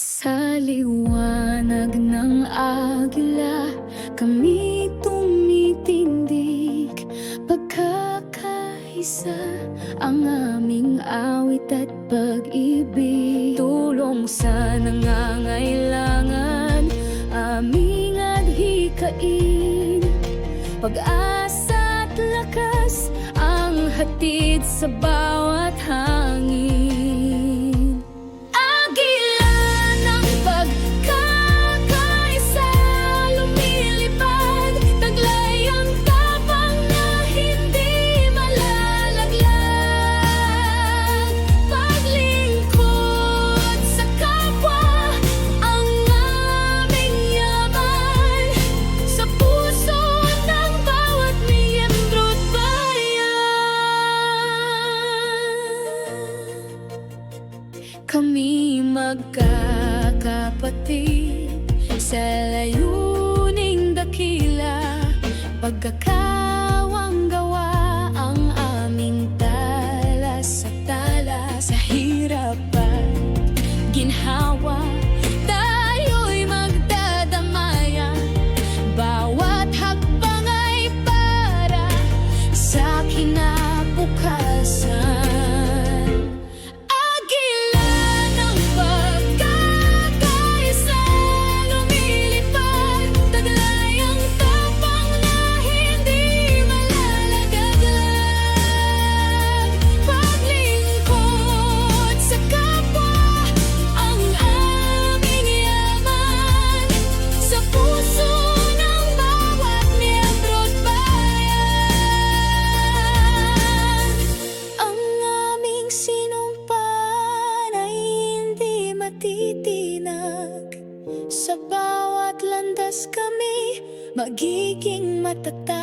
Sa liwanag ng agila Kami tumitindig. Pagkakaisa Ang aming awit at pag-ibig. Tulong sa nangangailangan Aming adhikain. Pag-asa at lakas Ang hatid sa bawat hangin. kami magkakapatid. Sa layuning dakila pagkakapatid Kami magiging matatag.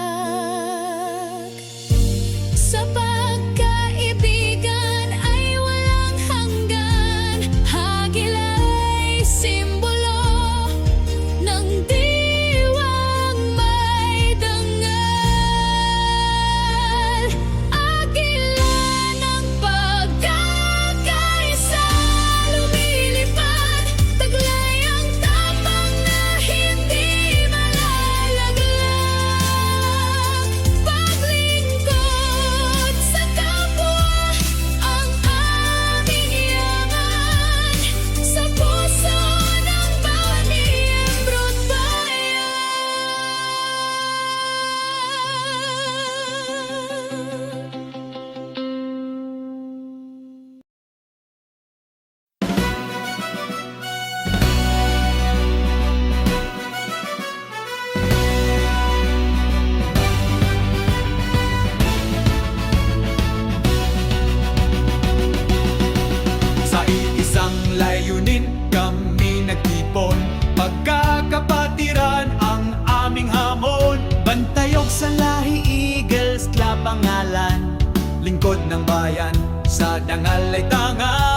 ng bayan. Sa dangal ay tangal